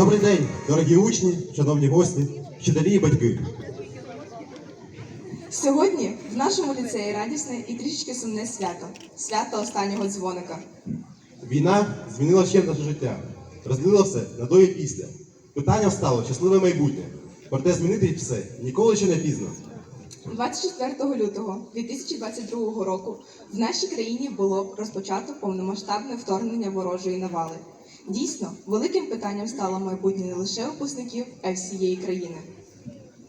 Добрий день, дорогі учні, шановні гості, вчителі і батьки. Сьогодні в нашому ліцеї радісне і трішечки сумне свято свято останнього дзвоника. Війна змінила ще наше життя, розділила все на до і після. Питанням стало щасливе майбутнє. Проте змінити все ніколи ще не пізно. 24 лютого 2022 року в нашій країні було розпочато повномасштабне вторгнення ворожої навали. Дійсно, великим питанням стало майбутнє не лише випускників, а й всієї країни.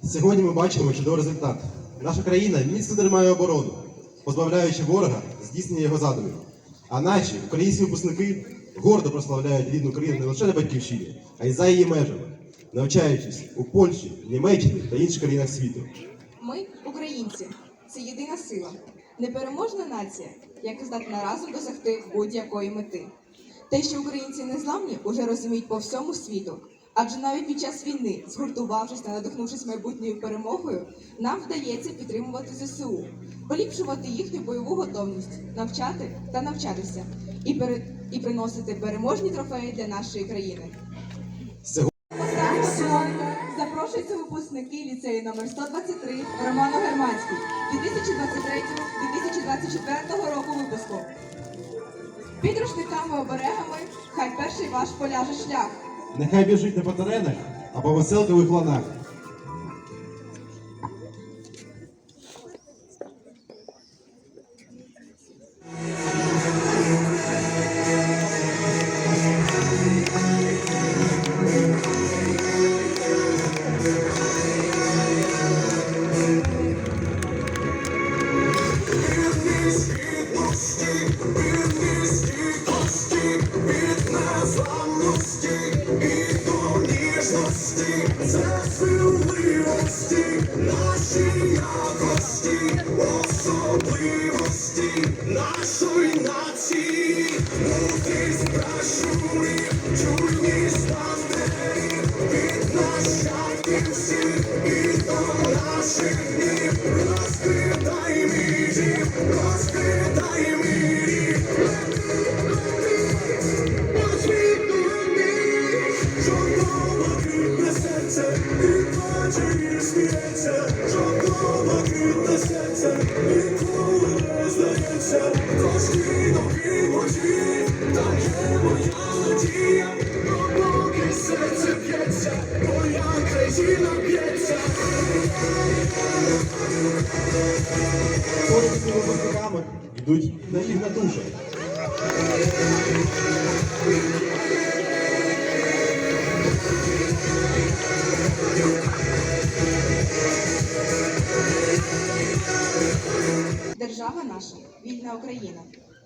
Сьогодні ми бачимо чудовий результат. Наша країна міцно тримає оборону, позбавляючи ворога здійснення його задумів. А наші українські випускники гордо прославляють рідну країну не лише на батьківщині, а й за її межами, навчаючись у Польщі, Німеччині та інших країнах світу. Ми, українці, це єдина сила, непереможна нація, яка здатна разом досягти будь-якої мети. Те, що українці не зламні, уже розуміють по всьому світу. Адже навіть під час війни, згуртувавшись та надихнувшись майбутньою перемогою, нам вдається підтримувати ЗСУ, поліпшувати їхню бойову готовність, навчати та навчатися і, пере... і приносити переможні трофеї для нашої країни. Запрошуються випускники ліцею номер 123 Романо Германський 2023-2024 року випуску. Під рушниками оберегами хай перший ваш поляже шлях. Нехай біжить не по теренах, а по веселкових ланах.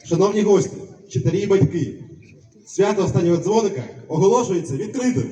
Шановні гості, вчителі і батьки, свято останнього дзвоника оголошується відкритим.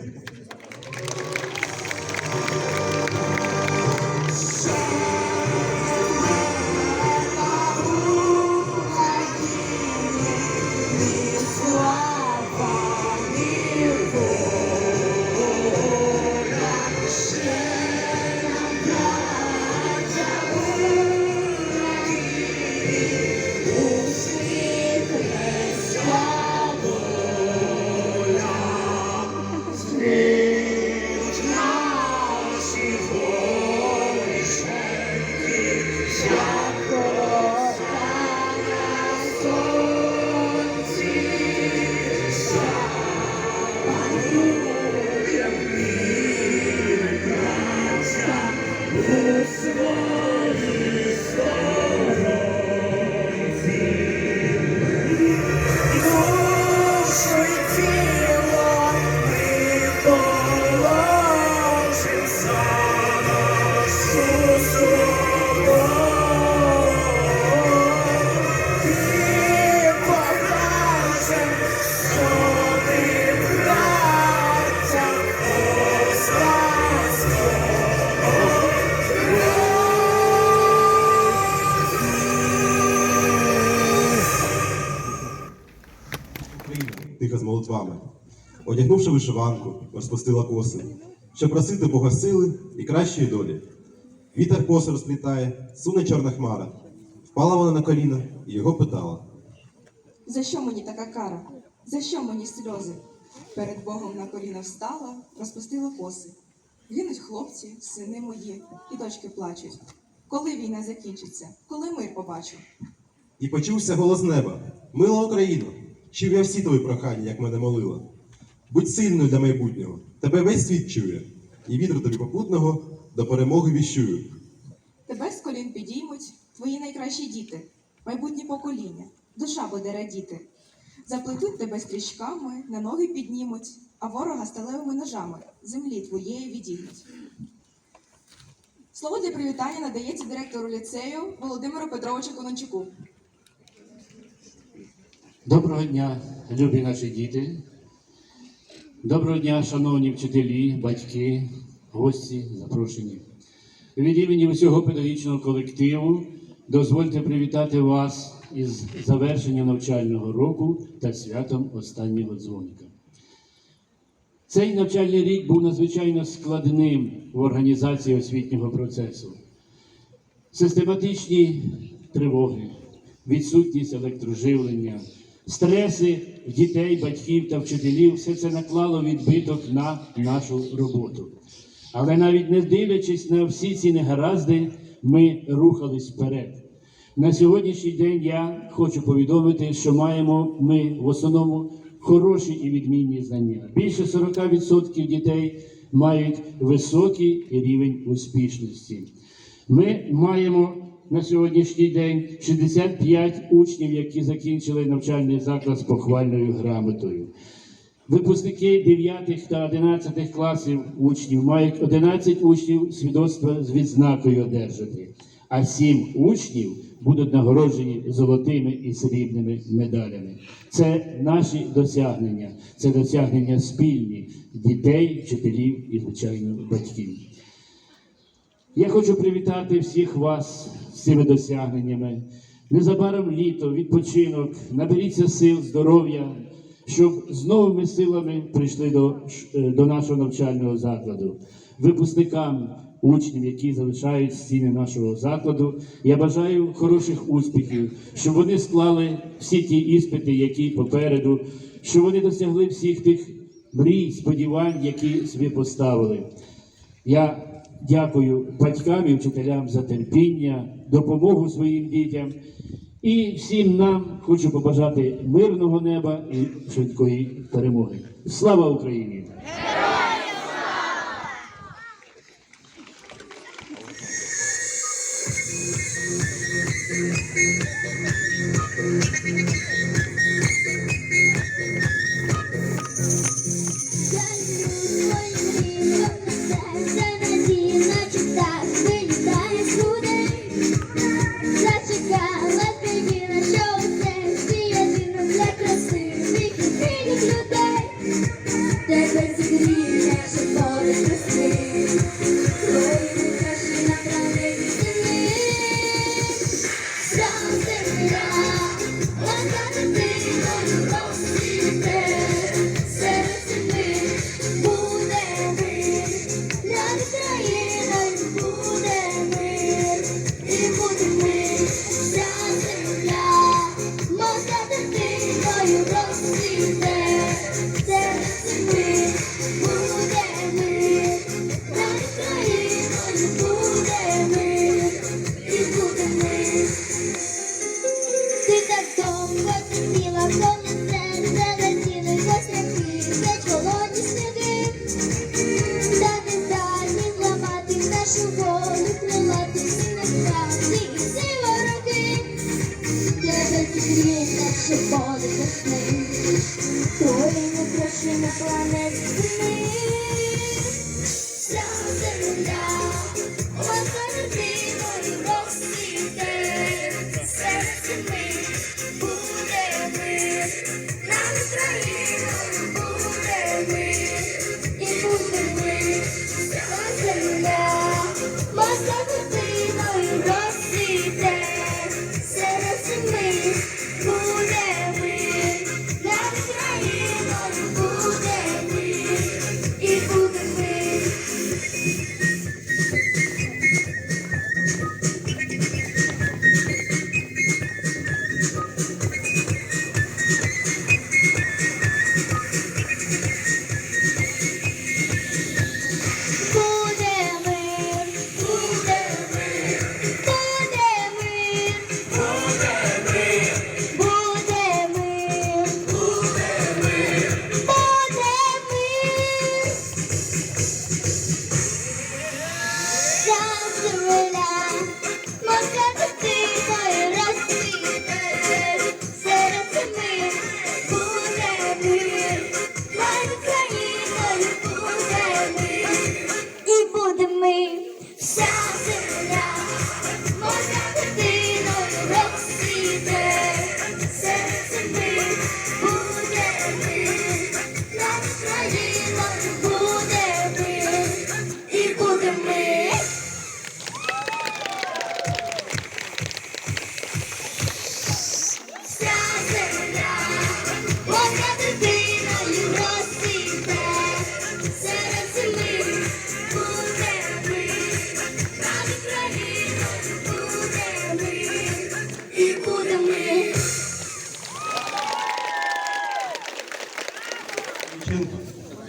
Одягнувши вишиванку, розпустила коси, щоб просити Бога сили і кращої долі. Вітер коси розплітає, суне чорна хмара. Впала вона на коліна і його питала. За що мені така кара? За що мені сльози? Перед Богом на коліна встала, розпустила коси. Гинуть хлопці, сини мої, і дочки плачуть. Коли війна закінчиться, коли мир побачу? І почувся голос неба. Мила Україно, чув я всі твої прохання, як мене молила. Будь сильною для майбутнього, тебе весь світ чує, і вітру тобі попутного до перемоги віщую. Тебе з колін підіймуть твої найкращі діти, майбутнє покоління, душа буде радіти. Заплетуть тебе стрічками, на ноги піднімуть, а ворога сталевими ножами землі твоєї відіймуть. Слово для привітання надається директору ліцею Володимиру Петровичу Конончуку. Доброго дня, любі наші діти. Доброго дня, шановні вчителі, батьки, гості, запрошені. Від імені усього педагогічного колективу дозвольте привітати вас із завершенням навчального року та святом останнього дзвоника. Цей навчальний рік був надзвичайно складним в організації освітнього процесу. Систематичні тривоги, відсутність електроживлення, стреси дітей, батьків та вчителів все це наклало відбиток на нашу роботу. Але навіть не дивлячись на всі ці негаразди, ми рухались вперед. На сьогоднішній день я хочу повідомити, що маємо ми в основному хороші і відмінні знання. Більше 40% дітей мають високий рівень успішності. Ми маємо на сьогоднішній день 65 учнів, які закінчили навчальний заклад з похвальною грамотою. Випускники 9 та 11 класів учнів мають 11 учнів свідоцтва з відзнакою одержати, а 7 учнів будуть нагороджені золотими і срібними медалями. Це наші досягнення, це досягнення спільні дітей, вчителів і, звичайно, батьків. Я хочу привітати всіх вас з цими досягненнями. Незабаром літо, відпочинок, наберіться сил, здоров'я, щоб з новими силами прийшли до, е, до нашого навчального закладу. Випускникам, учнів, які залишають стіни нашого закладу, я бажаю хороших успіхів, щоб вони склали всі ті іспити, які попереду, щоб вони досягли всіх тих мрій, сподівань, які собі поставили. Я дякую батькам і вчителям за терпіння, допомогу своїм дітям. І всім нам хочу побажати мирного неба і швидкої перемоги. Слава Україні! Я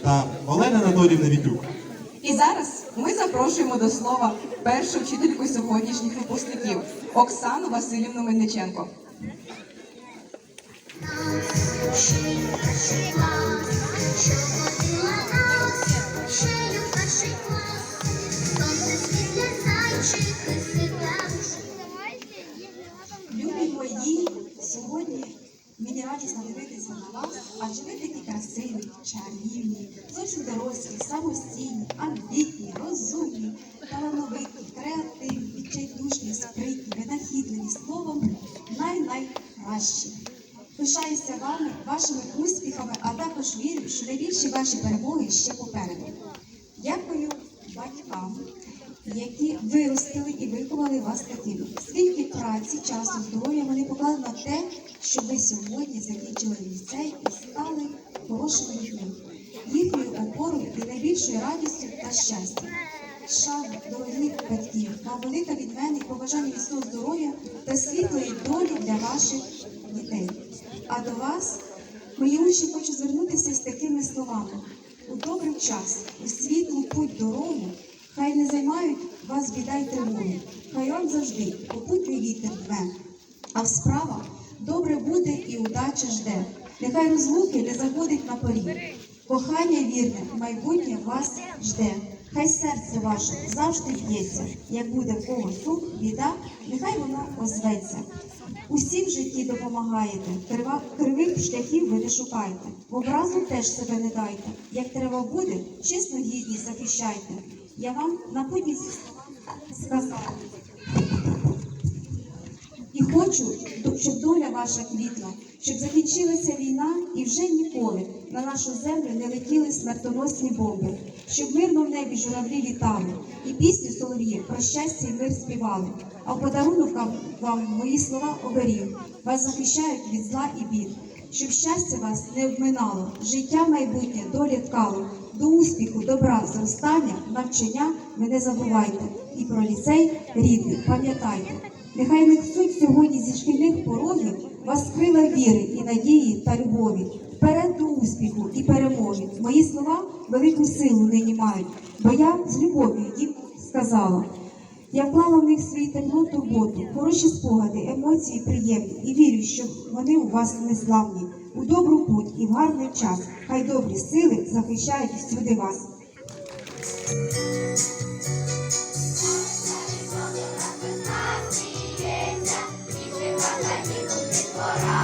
та Олена Анатоліївна Вітюк. І зараз ми запрошуємо до слова першу вчительку сьогоднішніх випускників Оксану Васильівну Мельниченко. Любі зовсім дорослі, самостійні, амбітні, розумні, талановиті, креативні, відчайдушні, спритні, винахідливі, словом, най-найкращі. Пишаюся вами, вашими успіхами, а також вірю, що найбільші ваші перемоги ще попереду. Дякую батькам, які виростили і виховали вас такими. Скільки праці, часу, здоров'я вони поклали на те, щоб ви сьогодні закінчили ліцей і стали хорошими людьми, опорою і найбільшою радістю та щастям. Шана, дорогі батьки, вам велика від мене і побажання міцного здоров'я та світлої долі для ваших дітей. А до вас, мої учні, хочу звернутися з такими словами. У добрий час, у світлу путь дорогу, хай не займають вас біда й тривоги, хай вам завжди попутний вітер дме. А в справах добре буде і удача жде. Нехай розлуки не заходить на поріг. Кохання вірне, майбутнє вас жде. Хай серце ваше завжди б'ється, як буде кого сум, біда, нехай воно озветься. Усі в житті допомагаєте, кривих шляхів ви не шукайте, в образу теж себе не дайте. Як треба буде, чесно гідність захищайте. Я вам на напутні сказала. І хочу, щоб доля ваша квітла, щоб закінчилася війна і вже ніколи на нашу землю не летіли смертоносні бомби, щоб мирно в небі журавлі літали, і пісню солов'ї про щастя і мир співали. А в подарунок вам- мої слова оберіг. Вас захищають від зла і бід. Щоб щастя вас не обминало, життя майбутнє долі ткало. До успіху, добра, зростання, навчання ви не забувайте. І про ліцей рідний пам'ятайте. Нехай не суть сьогодні зі шкільних порогів вас крила віри і надії та любові. Вперед до успіху і перемоги. Мої слова велику силу нині мають, бо я з любов'ю їм сказала. Я вклала в них свій тепло, турботу, хороші спогади, емоції приємні і вірю, що вони у вас незламні. У добру путь і в гарний час. Хай добрі сили захищають всюди вас. 茶。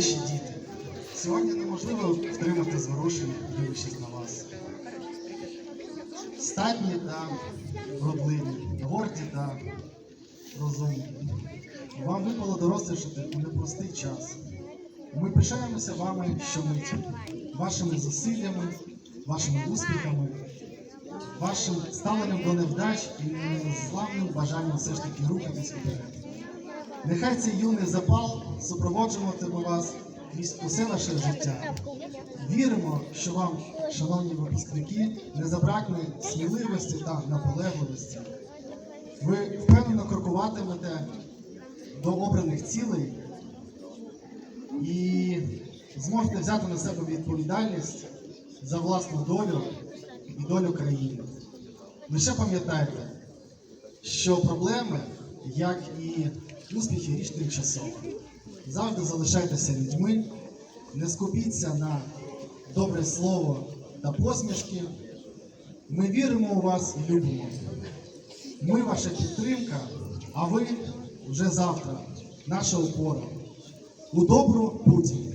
наші діти. Сьогодні неможливо втримати зворушення, дивлячись на вас. Статні та родливі, горді та розумні. Вам випало дорослішати у непростий час. Ми пишаємося вами що щомиті, вашими зусиллями, вашими успіхами, вашим ставленням до невдач і незламним бажанням все ж таки рухатись вперед. Нехай цей юний запал супроводжуватиме вас крізь усе наше життя. Віримо, що вам, шановні випускники, не забракне сміливості та наполегливості. Ви впевнено крокуватимете до обраних цілей і зможете взяти на себе відповідальність за власну долю і долю країни. Лише пам'ятайте, що проблеми, як і успіхи річ тимчасова. Завжди залишайтеся людьми, не скупіться на добре слово та посмішки. Ми віримо у вас і любимо. Ми ваша підтримка, а ви вже завтра, наша опора. У добру путь!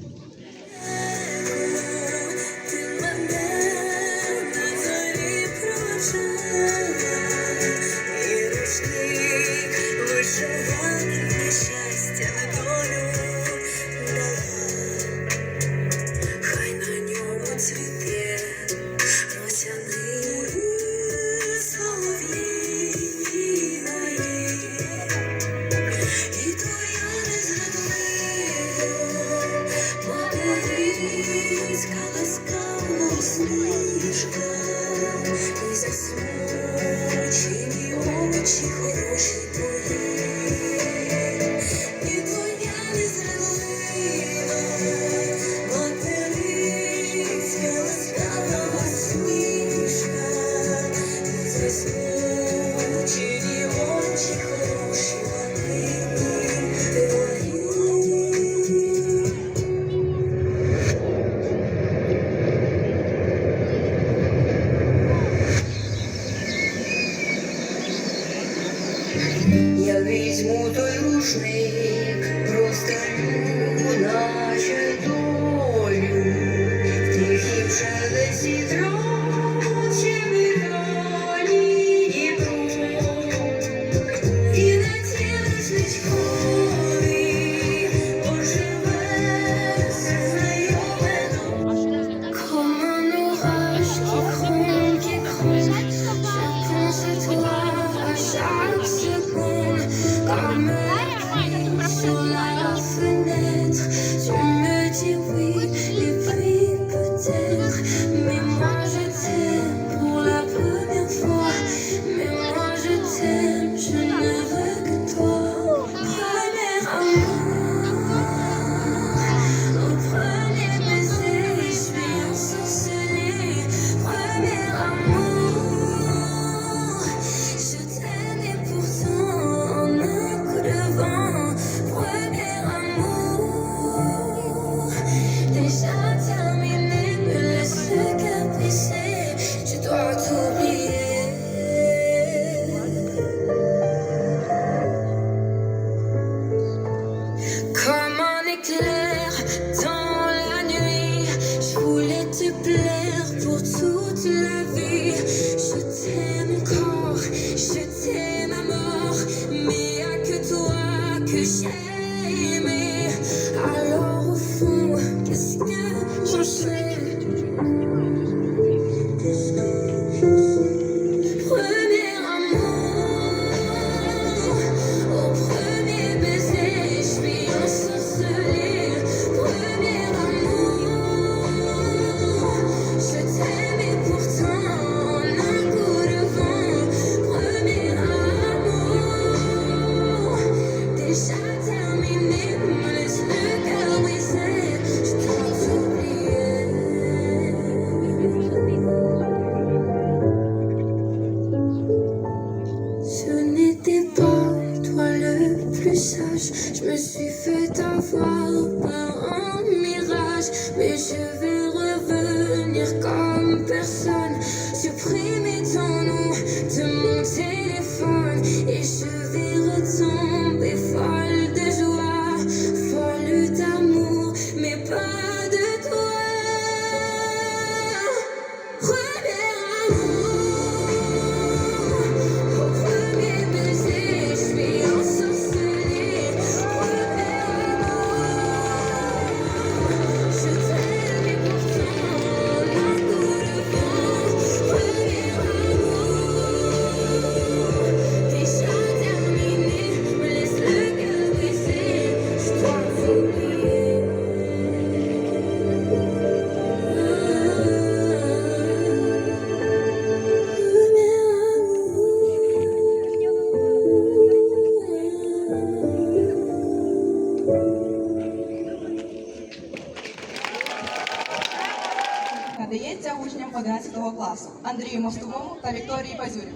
та Вікторії Базюрі.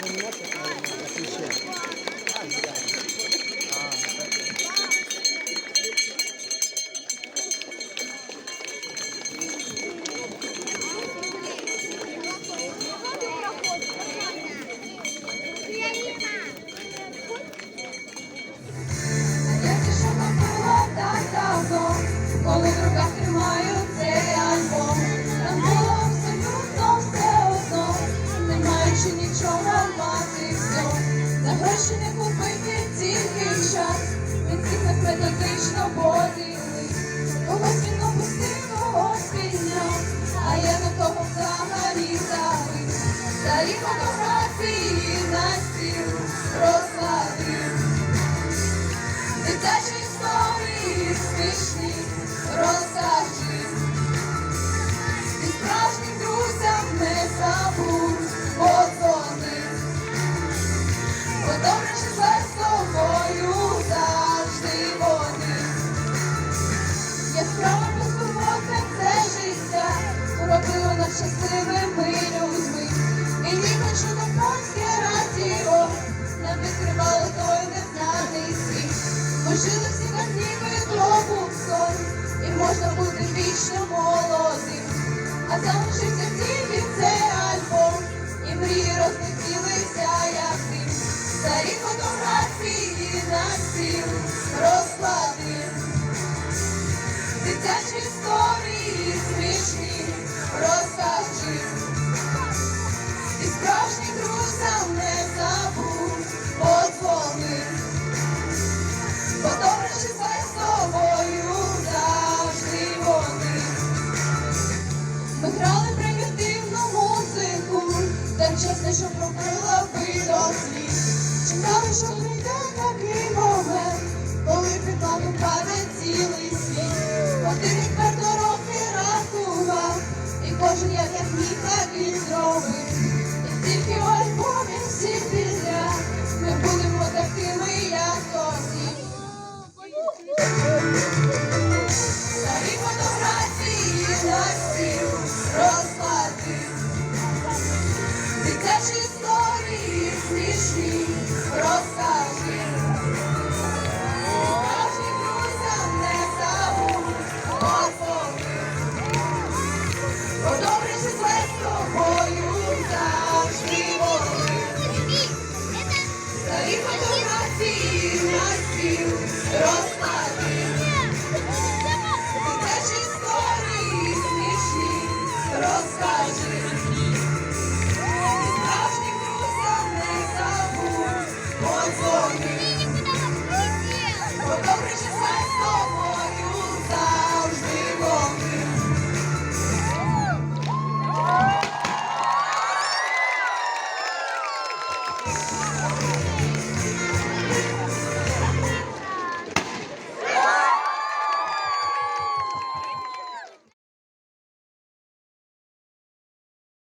Пам'ятаєте,